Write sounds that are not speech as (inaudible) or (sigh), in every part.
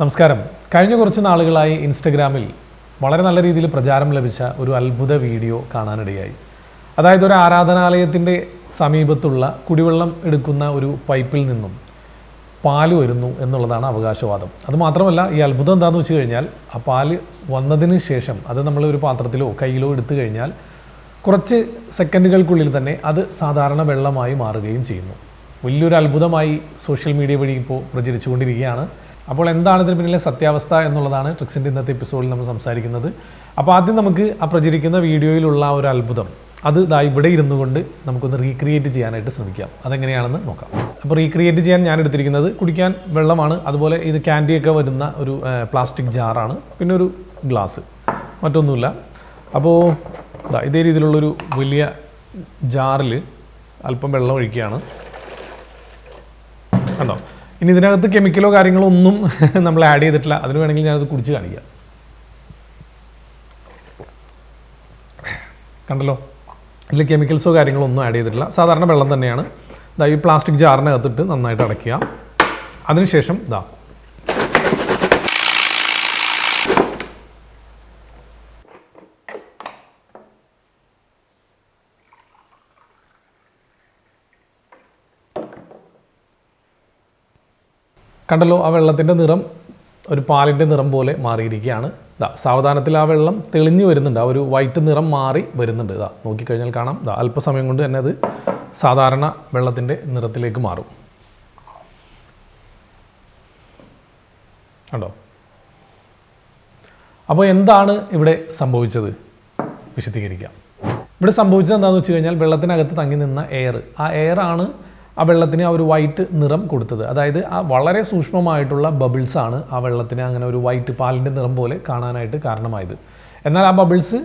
നമസ്കാരം. കഴിഞ്ഞ കുറച്ച് നാളുകളായി ഇൻസ്റ്റഗ്രാമിൽ വളരെ നല്ല രീതിയിൽ പ്രചാരം ലഭിച്ച ഒരു അത്ഭുത വീഡിയോ കാണാനിടയായി. അതായത് ഒരു ആരാധനാലയത്തിന്റെ സമീപത്തുള്ള കുടിവെള്ളം എടുക്കുന്ന ഒരു പൈപ്പിൽ നിന്നും പാൽ വരുന്നു എന്നുള്ളതാണ് അവകാശവാദം. അതുമാത്രമല്ല ഈ അത്ഭുതം എന്താണെന്ന് വെച്ച് കഴിഞ്ഞാൽ ആ പാൽ വന്നതിന് ശേഷം അത് നമ്മൾ ഒരു പാത്രത്തിലോ കയ്യിലോ എടുത്തു കഴിഞ്ഞാൽ കുറച്ച് സെക്കൻഡുകൾക്കുള്ളിൽ തന്നെ അത് സാധാരണ വെള്ളമായി മാറുകയും ചെയ്യുന്നു. വലിയൊരു അത്ഭുതമായി സോഷ്യൽ മീഡിയ വഴി ഇപ്പോൾ പ്രചരിച്ചുകൊണ്ടിരിക്കുകയാണ്. അപ്പോൾ എന്താണ് ഇതിന് പിന്നിലെ സത്യാവസ്ഥ എന്നുള്ളതാണ് ട്രിക്സിന്റെ ഇന്നത്തെ എപ്പിസോഡിൽ നമ്മൾ സംസാരിക്കുന്നത്. അപ്പോൾ ആദ്യം നമുക്ക് ആ പ്രചരിക്കുന്ന വീഡിയോയിലുള്ള ഒരു അത്ഭുതം. അത് ദാ ഇവിടെ ഇരുന്നു കൊണ്ട് നമുക്കൊന്ന് റീക്രിയേറ്റ് ചെയ്യാനായിട്ട് ശ്രമിക്കാം. അതെങ്ങനെയാണെന്ന് നോക്കാം. അപ്പോൾ റീക്രിയേറ്റ് ചെയ്യാൻ ഞാൻ എടുത്തിരിക്കുന്നത് കുടിക്കാൻ വെള്ളമാണ്. അതുപോലെ ഇത് ക്യാൻഡിയൊക്കെ വരുന്ന ഒരു പ്ലാസ്റ്റിക് ജാറാണ് പിന്നെ ഒരു ഗ്ലാസ് മറ്റൊന്നുമില്ല. അപ്പോൾ ഇതേ രീതിയിലുള്ളൊരു വലിയ ജാറിൽ അല്പം വെള്ളം ഒഴിക്കുകയാണ്. കണ്ടോ? ഇനി ഇതിനകത്ത് കെമിക്കലോ കാര്യങ്ങളോ ഒന്നും (laughs) നമ്മൾ ആഡ് ചെയ്തിട്ടില്ല. അതിന് വേണമെങ്കിൽ ഞാനത് കുടിച്ച് കാണിക്കാം. കണ്ടല്ലോ? ഇതിൽ കെമിക്കൽസോ കാര്യങ്ങളോ ഒന്നും ആഡ് ചെയ്തിട്ടില്ല. സാധാരണ വെള്ളം തന്നെയാണ്. ഈ പ്ലാസ്റ്റിക് ജാറിനകത്തിട്ട് നന്നായിട്ട് അടയ്ക്കുക. അതിനുശേഷം ഇതാ കണ്ടല്ലോ ആ വെള്ളത്തിന്റെ നിറം ഒരു പാലിന്റെ നിറം പോലെ മാറിയിരിക്കുകയാണ്. ഇതാ സാവധാനത്തിൽ ആ വെള്ളം തെളിഞ്ഞു വരുന്നുണ്ട്. ആ ഒരു വൈറ്റ് നിറം മാറി വരുന്നുണ്ട്. ഇതാ നോക്കിക്കഴിഞ്ഞാൽ കാണാം. ഇതാ അല്പസമയം കൊണ്ട് തന്നെ അത് സാധാരണ വെള്ളത്തിന്റെ നിറത്തിലേക്ക് മാറും. കണ്ടോ? അപ്പോൾ എന്താണ് ഇവിടെ സംഭവിച്ചത്? വിശദീകരിക്കാം. ഇവിടെ സംഭവിച്ചത് എന്താണെന്ന് വെച്ച് കഴിഞ്ഞാൽ വെള്ളത്തിനകത്ത് തങ്ങി നിന്ന എയർ ആ എയർ ആണ് ആ വെള്ളത്തിന് ആ ഒരു വൈറ്റ് നിറം കൊടുത്തത്. അതായത് ആ വളരെ സൂക്ഷ്മമായിട്ടുള്ള ബബിൾസ് ആണ് ആ വെള്ളത്തിന് അങ്ങനെ ഒരു വൈറ്റ് പാലിന്റെ നിറം പോലെ കാണാനായിട്ട് കാരണമായത്. എന്നാൽ ആ ബബിൾസ്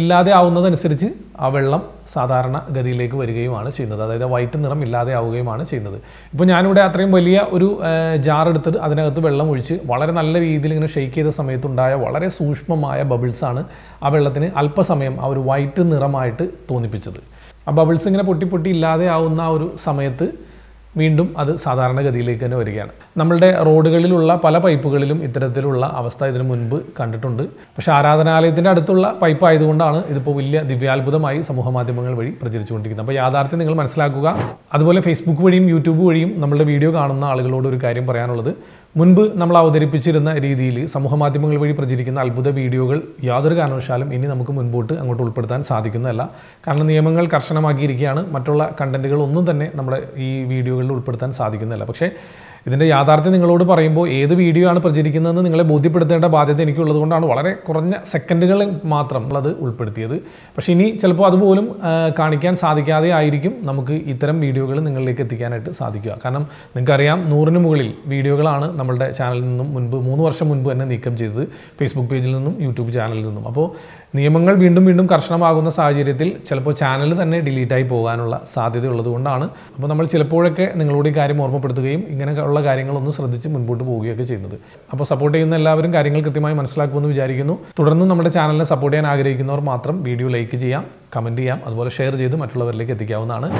ഇല്ലാതെ ആവുന്നതനുസരിച്ച് ആ വെള്ളം സാധാരണ ഗതിയിലേക്ക് വരികയുമാണ് ചെയ്യുന്നത്. അതായത് വൈറ്റ് നിറം ഇല്ലാതെ ആവുകയുമാണ് ചെയ്യുന്നത്. ഇപ്പോൾ ഞാനിവിടെ അത്രയും വലിയ ഒരു ജാർ എടുത്തിട്ട് അതിനകത്ത് വെള്ളം ഒഴിച്ച് വളരെ നല്ല രീതിയിൽ ഇങ്ങനെ ഷെയ്ക്ക് ചെയ്ത സമയത്തുണ്ടായ വളരെ സൂക്ഷ്മമായ ബബിൾസാണ് ആ വെള്ളത്തിന് അല്പസമയം ആ ഒരു വൈറ്റ് നിറമായിട്ട് തോന്നിപ്പിച്ചത്. ആ ബബിൾസ് ഇങ്ങനെ പൊട്ടി പൊട്ടി ഇല്ലാതെ ആവുന്ന ആ ഒരു സമയത്ത് വീണ്ടും അത് സാധാരണഗതിയിലേക്ക് തന്നെ വരികയാണ്. നമ്മളുടെ റോഡുകളിലുള്ള പല പൈപ്പുകളിലും ഇത്തരത്തിലുള്ള അവസ്ഥ ഇതിനു മുൻപ് കണ്ടിട്ടുണ്ട്. പക്ഷെ ആരാധനാലയത്തിന്റെ അടുത്തുള്ള പൈപ്പ് ആയതുകൊണ്ടാണ് ഇതിപ്പോൾ വലിയ ദിവ്യാത്ഭുതമായി സമൂഹ മാധ്യമങ്ങൾ വഴി പ്രചരിച്ചുകൊണ്ടിരിക്കുന്നത്. അപ്പോൾ യാഥാർത്ഥ്യം നിങ്ങൾ മനസ്സിലാക്കുക. അതുപോലെ ഫേസ്ബുക്ക് വഴിയും യൂട്യൂബ് വഴിയും നമ്മളുടെ വീഡിയോ കാണുന്ന ആളുകളോട് ഒരു കാര്യം പറയാനുള്ളത്. മുൻപ് നമ്മൾ അവതരിപ്പിച്ചിരുന്ന രീതിയിൽ സമൂഹ മാധ്യമങ്ങൾ വഴി പ്രചരിക്കുന്ന അത്ഭുത വീഡിയോകൾ യാതൊരു കാരണവശാലും ഇനി നമുക്ക് മുൻപോട്ട് അങ്ങോട്ട് ഉൾപ്പെടുത്താൻ സാധിക്കുന്നതല്ല. കാരണം നിയമങ്ങൾ കർശനമാക്കിയിരിക്കുകയാണ്. മറ്റുള്ള കണ്ടന്റുകൾ ഒന്നും തന്നെ നമ്മുടെ ഈ വീഡിയോകളിൽ ഉൾപ്പെടുത്താൻ സാധിക്കുന്നില്ല പക്ഷേ ഇതിന്റെ യാഥാർത്ഥ്യം നിങ്ങളോട് പറയുമ്പോൾ ഏത് വീഡിയോ ആണ് പ്രചരിക്കുന്നതെന്ന് നിങ്ങളെ ബോധ്യപ്പെടുത്തേണ്ട ബാധ്യത എനിക്കുള്ളത് കൊണ്ടാണ് വളരെ കുറഞ്ഞ സെക്കൻഡുകൾ മാത്രം അത് ഉൾപ്പെടുത്തിയത്. പക്ഷേ ഇനി ചിലപ്പോൾ അതുപോലും കാണിക്കാൻ സാധിക്കാതെ ആയിരിക്കും നമുക്ക് ഇത്തരം വീഡിയോകൾ നിങ്ങളിലേക്ക് എത്തിക്കാനായിട്ട് സാധിക്കുക. കാരണം നിങ്ങൾക്കറിയാം നൂറിന് മുകളിൽ വീഡിയോകളാണ് നമ്മളുടെ ചാനലിൽ നിന്നും മുൻപ് മൂന്ന് വർഷം മുൻപ് തന്നെ നീക്കം ചെയ്തത്. ഫേസ്ബുക്ക് പേജിൽ നിന്നും യൂട്യൂബ് ചാനലിൽ നിന്നും. അപ്പോൾ നിയമങ്ങൾ വീണ്ടും വീണ്ടും കർശനമാകുന്ന സാഹചര്യത്തിൽ ചിലപ്പോൾ ചാനൽ തന്നെ ഡിലീറ്റായി പോകാനുള്ള സാധ്യത ഉള്ളതുകൊണ്ടാണ് അപ്പോൾ നമ്മൾ ചിലപ്പോഴൊക്കെ നിങ്ങളോട് ഈ കാര്യം ഓർമ്മപ്പെടുത്തുകയും ഇങ്ങനെയുള്ള കാര്യങ്ങളൊന്ന് ശ്രദ്ധിച്ച് മുൻപോട്ട് പോവുകയൊക്കെ ചെയ്യുന്നത്. അപ്പോൾ സപ്പോർട്ട് ചെയ്യുന്ന എല്ലാവരും കാര്യങ്ങൾ കൃത്യമായി മനസ്സിലാക്കുമെന്ന് വിചാരിക്കുന്നു. തുടർന്നും നമ്മുടെ ചാനലിനെ സപ്പോർട്ട് ചെയ്യാൻ ആഗ്രഹിക്കുന്നവർ മാത്രം വീഡിയോ ലൈക്ക് ചെയ്യാം കമന്റ് ചെയ്യാം അതുപോലെ ഷെയർ ചെയ്ത് മറ്റുള്ളവരിലേക്ക് എത്തിക്കാവുന്നതാണ്.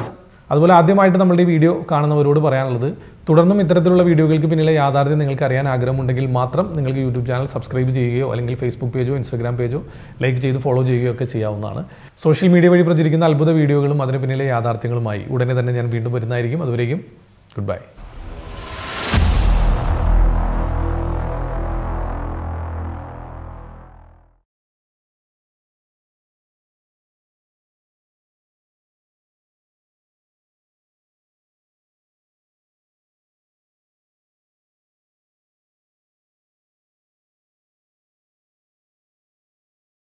അതുപോലെ ആദ്യമായിട്ട് നമ്മളുടെ ഈ വീഡിയോ കാണുന്നവരോട് പറയാനുള്ളത് തുടർന്നും ഇത്തരത്തിലുള്ള വീഡിയോകൾക്ക് പിന്നിലെ യാഥാർത്ഥ്യം നിങ്ങൾക്ക് അറിയാൻ ആഗ്രഹമുണ്ടെങ്കിൽ മാത്രം നിങ്ങൾക്ക് യൂട്യൂബ് ചാനൽ സബ്സ്ക്രൈബ് ചെയ്യുകയോ അല്ലെങ്കിൽ ഫേസ്ബുക്ക് പേജോ ഇൻസ്റ്റാഗ്രാം പേജോ ലൈക്ക് ചെയ്ത് ഫോളോ ചെയ്യുകയോ ഒക്കെ ചെയ്യാവുന്നതാണ്. സോഷ്യൽ മീഡിയ വഴി പ്രചരിക്കുന്ന അത്ഭുത വീഡിയോകളും അതിന് പിന്നിലെ യാഥാർത്ഥ്യങ്ങളുമായി ഉടനെ തന്നെ ഞാൻ വീണ്ടും വരുന്നതായിരിക്കും. അതുവരേക്കും ഗുഡ് ബൈ